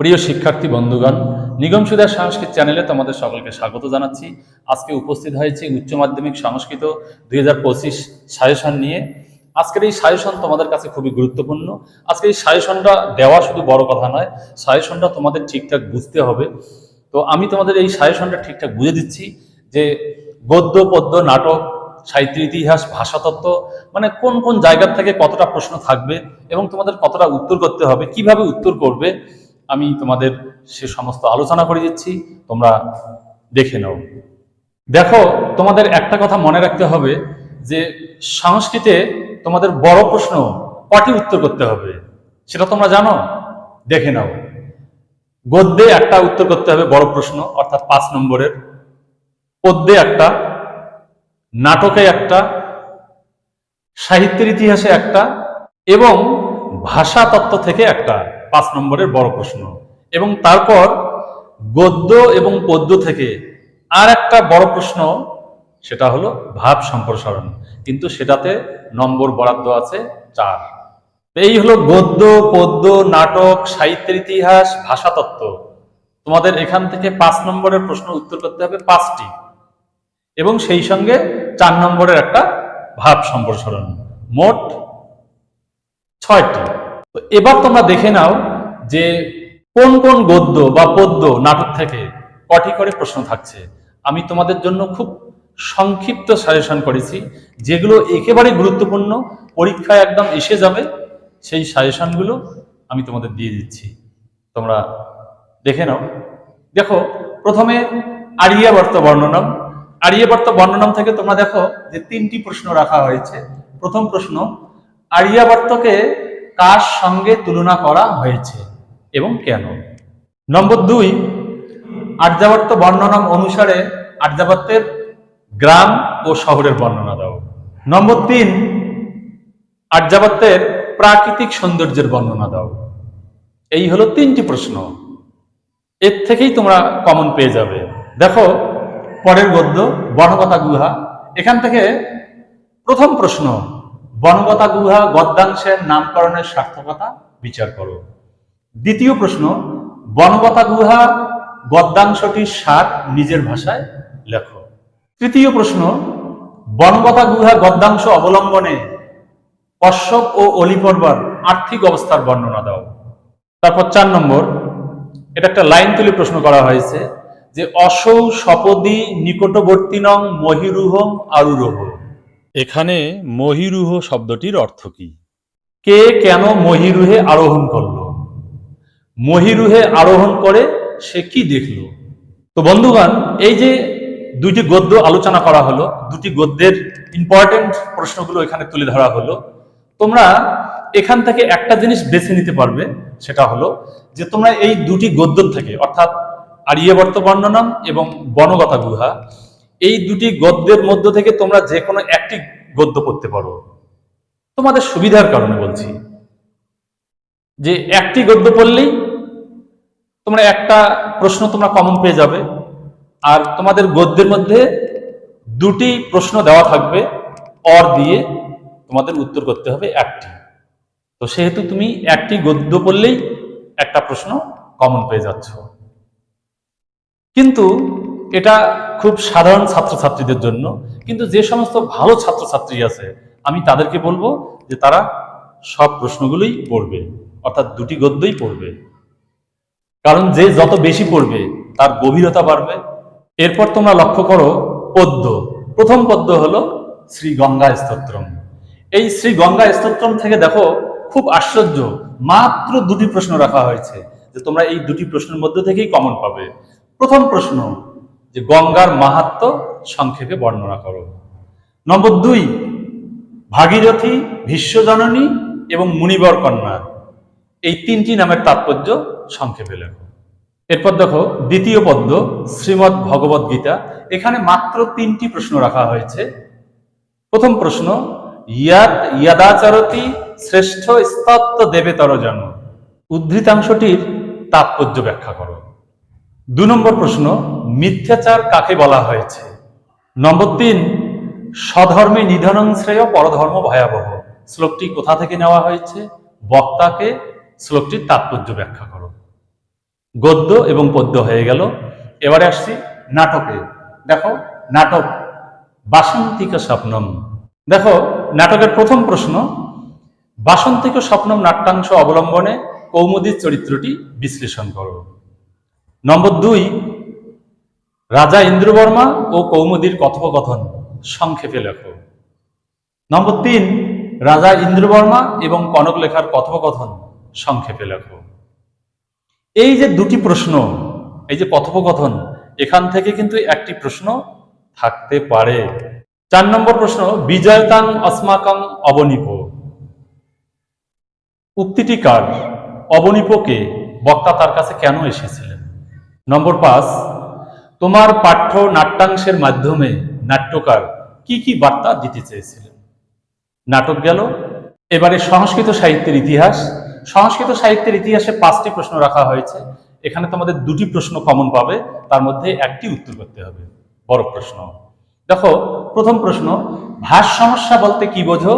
প্রিয় শিক্ষার্থী বন্ধুগণ, নিগম সুদার সংস্কৃত চ্যানেলে তোমাদের সকলকে স্বাগত জানাচ্ছি। আজকে উপস্থিত হয়েছে উচ্চ মাধ্যমিক সংস্কৃত দুই হাজার পঁচিশ সাজেশন নিয়ে। আজকের এই সাজেশন তোমাদের কাছে খুবই গুরুত্বপূর্ণ। আজকে এই সাজেশনটা দেওয়া শুধু বড় কথা নয়, সাজেশনটা তোমাদের ঠিকঠাক বুঝতে হবে। তো আমি তোমাদের এই সাজেশনটা ঠিকঠাক বুঝে দিচ্ছি যে গদ্য, পদ্য, নাটক, সাহিত্য, ইতিহাস, ভাষাতত্ত্ব মানে কোন কোন জায়গার থেকে কতটা প্রশ্ন থাকবে এবং তোমাদের কতটা উত্তর করতে হবে, কীভাবে উত্তর করবে আমি তোমাদের সে সমস্ত আলোচনা করে দিচ্ছি, তোমরা দেখে নাও। দেখো, তোমাদের একটা কথা মনে রাখতে হবে যে সংস্কৃতে তোমাদের বড় প্রশ্ন কটি উত্তর করতে হবে। সেটা তোমরা জানো? দেখে নাও। গদ্যে একটা উত্তর করতে হবে, বড় প্রশ্ন, অর্থাৎ পাঁচ নম্বরের। পদ্যে একটা, নাটকে একটা, সাহিত্যের ইতিহাসে একটা, এবং ভাষা তত্ত্ব থেকে একটা। পাঁচ নম্বরের বড় প্রশ্ন। এবং তারপর গদ্য এবং পদ্য থেকে আর একটা বড় প্রশ্ন, সেটা হলো ভাব সম্প্রসারণ। কিন্তু সেটাতে নম্বর বরাদ্দ আছে চার। এই হলো গদ্য, পদ্য, নাটক, সাহিত্যের ইতিহাস, ভাষাতত্ত্ব। তোমাদের এখান থেকে পাঁচ নম্বরের প্রশ্ন উত্তর করতে হবে পাঁচটি। এবং সেই সঙ্গে চার নম্বরের একটা ভাব সম্প্রসারণ। মোট ছয়টি। তো এবার তোমরা দেখে নাও যে কোন কোন গদ্য বা পদ্য নাটক থেকে কটি করে প্রশ্ন থাকছে। আমি তোমাদের জন্য খুব সংক্ষিপ্ত সাজেশন করেছি, যেগুলো একেবারে গুরুত্বপূর্ণ, পরীক্ষায় একদম এসে যাবে, সেই সাজেশনগুলো আমি তোমাদের দিয়ে দিচ্ছি। তোমরা দেখে নাও। দেখো, প্রথমে আরিয়াবর্ত বর্ণনম। আরিয়াবর্ত বর্ণনম থেকে তোমরা দেখো যে তিনটি প্রশ্ন রাখা হয়েছে। প্রথম প্রশ্ন আরিয়াবর্তকে কার সঙ্গে তুলনা করা হয়েছে এবং কেন? নম্বর দুই, আর্যাবর্ত বর্ণনম অনুসারে আর্যাবর্তের গ্রাম ও শহরের বর্ণনা দাও। নম্বর তিন, আর্যাবর্তের প্রাকৃতিক সৌন্দর্যের বর্ণনা দাও। এই হলো তিনটি প্রশ্ন। এর থেকেই তোমরা কমন পেয়ে যাবে। দেখো, পরের গদ্য বনগতা গুহা এখান থেকে প্রথম প্রশ্ন বনগতা গুহা গদ্যাংশের নামকরণের সার্থকতা বিচার করো। দ্বিতীয় প্রশ্ন বনগতা গুহা গদ্যাংশটির সার নিজের ভাষায় লেখো। তৃতীয় প্রশ্ন বনগতা গুহা গদ্যাংশ অবলম্বনে কশ্যপ ও অলিপর্বার আর্থিক অবস্থার বর্ণনা দাও। তারপর চার নম্বর, এটা একটা লাইন তুলে প্রশ্ন করা হয়েছে যে, অসৌ সপদি নিকটবর্তী নং মহিরুহম আরুরোহ। এখানে মহিরুহ শব্দটির অর্থ কি? কে কেন মহিরুহে আরোহণ করল? মহিরুহে আরোহণ করে সে কি দেখল? তো বন্ধুগণ, এই যে দুইটি গদ্য আলোচনা করা হলো, দুটি গদ্যের ইম্পর্টেন্ট প্রশ্নগুলো এখানে তুলে ধরা হলো, তোমরা এখান থেকে একটা জিনিস বেছে নিতে পারবে, সেটা হলো যে তোমরা এই দুটি গদ্য থেকে, অর্থাৎ আরিয়াবর্ত বর্ণনম এবং বনগতা গুহা এই দুটি গদ্যের মধ্য থেকে তোমরা যে কোনো একটি গদ্য করতে পারো। তোমাদের সুবিধার কারণে বলছি। যে একটি গদ্য পড়লেই তোমরা একটা প্রশ্ন তোমরা কমন পেয়ে যাবে, আর তোমাদের গদ্যের মধ্যে দুটি প্রশ্ন দেওয়া থাকবে অর দিয়ে তোমাদের উত্তর করতে হবে একটি। তো সেহেতু তুমি একটি গদ্য পড়লেই একটা প্রশ্ন কমন পেয়ে যাচ্ছ। কিন্তু এটা খুব সাধারণ ছাত্রছাত্রীদের জন্য, কিন্তু যে সমস্ত ভালো ছাত্রছাত্রী আছে, আমি তাদেরকে বলব যে তারা সব প্রশ্নগুলোই পড়বে, অর্থাৎ দুটি গদ্যই পড়বে। কারণ যে যত বেশি পড়বে, তার গভীরতা বাড়বে। এরপর তোমরা লক্ষ্য করো, পদ্য। প্রথম পদ্য হলো শ্রী গঙ্গা স্তোত্রম। এই শ্রী গঙ্গা স্তোত্রম থেকে দেখো, খুব আশ্চর্য, মাত্র দুটি প্রশ্ন রাখা হয়েছে, যে তোমরা এই দুটি প্রশ্নের মধ্যে থেকেই কমন পাবে। প্রথম প্রশ্ন যে গঙ্গার মাহাত্ম সংক্ষেপে বর্ণনা করো। নম্বর দুই, ভাগীরথী, ভীষ্মজননী এবং মুনিবর কন্যা। এই তিনটি নামের তাৎপর্য সংক্ষেপে লেখো। এরপর দেখো, দ্বিতীয় পদ্য শ্রীমৎ ভগবদ গীতা। এখানে মাত্র তিনটি প্রশ্ন রাখা হয়েছে। প্রথম প্রশ্ন, ইয়াদ, ইয়াদাচারতি শ্রেষ্ঠ স্তত্ব দেবেতর জন উদ্ধৃতাংশটির তাৎপর্য ব্যাখ্যা করো। দু নম্বর প্রশ্ন, মিথ্যাচার কাকে বলা হয়েছে? নম্বর তিন, স্বধর্মে নিধনং শ্রেয় পরধর্ম ভয়াবহ। শ্লোকটি কোথা থেকে নেওয়া হয়েছে? বক্তাকে শ্লোকটির তাৎপর্য ব্যাখ্যা করো। গদ্য এবং পদ্য হয়ে গেল। এবারে আসছি নাটকে। দেখো, নাটক বাসন্তিক স্বপ্নম। দেখো, নাটকের প্রথম প্রশ্ন, বাসন্তিক স্বপ্নম নাট্যাংশ অবলম্বনে কৌমুদীর চরিত্রটি বিশ্লেষণ করো। নম্বর দুই, রাজা ইন্দ্রবর্মা ও কৌমুদীর কথোপকথন সংক্ষেপে লেখো। নম্বর তিন, রাজা ইন্দ্রবর্মা এবং কনক লেখার কথোপকথন সংক্ষেপে লেখো। এই যে দুটি প্রশ্ন, এই যে কথোপকথন, এখান থেকে কিন্তু একটি প্রশ্ন থাকতে পারে। চার নম্বর প্রশ্ন, বিজয়তাং অস্মাকং অবনীপ। উক্তিটি কার? অবনিপকে বক্তা তার কাছে কেন এসেছিলেন? নম্বর পাঁচ, তোমার পাঠ্য নাট্যাংশের মাধ্যমে নাট্যকার কি কি বার্তা দিতে চেয়েছিলেন? নাটক গেল, এবারে সংস্কৃত সাহিত্যের ইতিহাস। সংস্কৃত সাহিত্যের ইতিহাসে পাঁচটি প্রশ্ন রাখা হয়েছে। এখানে তোমাদের দুটি প্রশ্ন কমন পাবে, তার মধ্যে একটি উত্তর করতে হবে। বড় প্রশ্ন। দেখো, প্রথম প্রশ্ন, ভাষ সমস্যা বলতে কি বোঝো?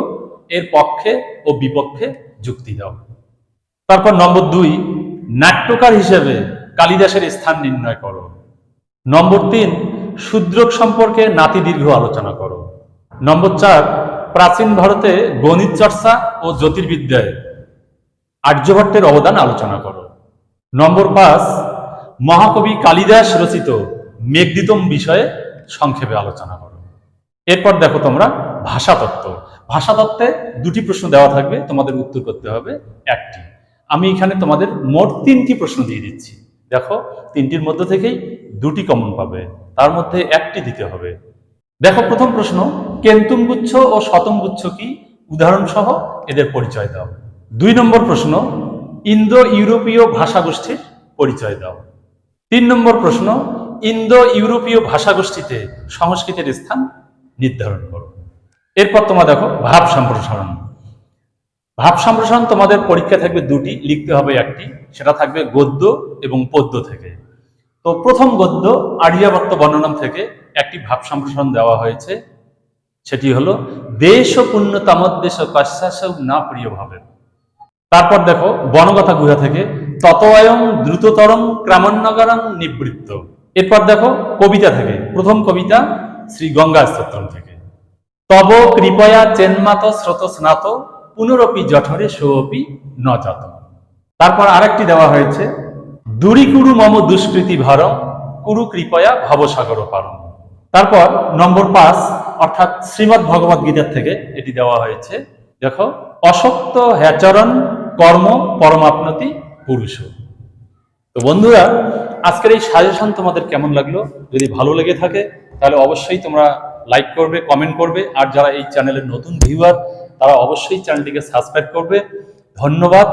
এর পক্ষে ও বিপক্ষে যুক্তি দাও। তারপর নম্বর দুই, নাট্যকার হিসেবে কালিদাসের স্থান নির্ণয় করো। নম্বর তিন, শূদ্রক সম্পর্কে নাতি দীর্ঘ আলোচনা করো। নম্বর চার, প্রাচীন ভারতে গণিত চর্চা ও জ্যোতির্বিদ্যায় আর্যভট্টের অবদান আলোচনা করো। নম্বর পাঁচ, মহাকবি কালিদাস রচিত মেঘদিতম বিষয়ে সংক্ষেপে আলোচনা করো। এরপর দেখো তোমরা ভাষাতত্ত্ব। ভাষাতত্ত্বে দুটি প্রশ্ন দেওয়া থাকবে, তোমাদের উত্তর করতে হবে একটি। আমি এখানে তোমাদের মোট তিনটি প্রশ্ন দিয়ে দিচ্ছি। দেখো, তিনটির মধ্যে থেকেই দুটি কমন পাবে, তার মধ্যে একটি দিতে হবে। দেখো, প্রথম প্রশ্ন কেন্তুমগুচ্ছ ও শতমগুচ্ছ কি? উদাহরণ সহ এদের পরিচয় দাও। দুই নম্বর প্রশ্ন ইন্দো ইউরোপীয় ভাষাগোষ্ঠীর পরিচয় দাও। তিন নম্বর প্রশ্ন ইন্দো ইউরোপীয় ভাষাগোষ্ঠীতে সংস্কৃতের স্থান নির্ধারণ করো। এরপর তোমার দেখো, ভাব সম্প্রসারণ। ভাব সম্প্রসারণ তোমাদের পরীক্ষা থাকবে দুটি, লিখতে হবে একটি, সেটা থাকবে গদ্য এবং পদ্য থেকে। তো প্রথম গদ্য আর্যাবর্ত বর্ণনাম থেকে একটি ভাব সম্প্রসারণ দেওয়া হয়েছে, সেটি হলো, দেশ ও পুণ্যতামদ্দেশ কশ্যাস না প্রিয় ভাবে। তারপর দেখো, বনগথা গুহা থেকে, ততয়ং দ্রুততরং ক্রামান্নগরং নিবৃত্ত। এরপর দেখো, কবিতা থেকে, প্রথম কবিতা শ্রী গঙ্গা স্তোত্রম থেকে। তব কৃপয়া চেন্মাত স্রোত স্নাত পুনরপি জঠরে সোপি ন যত। তারপর আরেকটি দেওয়া হয়েছে কুরু মম দুষ্কৃতি ভারম, কুরু কৃপয়া ভবসাগর পারম। তারপর নম্বর পাঁচ, অর্থাৎ শ্রীমৎ ভগবত গীতার থেকে এটি দেওয়া হয়েছে, দেখো অশক্ত হ্যাচরণ কর্ম পরমাপ্নতি পুরুষ। তো বন্ধুরা, আজকের এই সাজেশন তোমাদের কেমন লাগল? যদি ভালো লেগে থাকে, তাহলে অবশ্যই তোমরা লাইক করবে কমেন্ট করবে, আর যারা এই চ্যানেলের নতুন ভিউয়ার তারা অবশ্যই চ্যানেলটিকে সাবস্ক্রাইব করবে। ধন্যবাদ।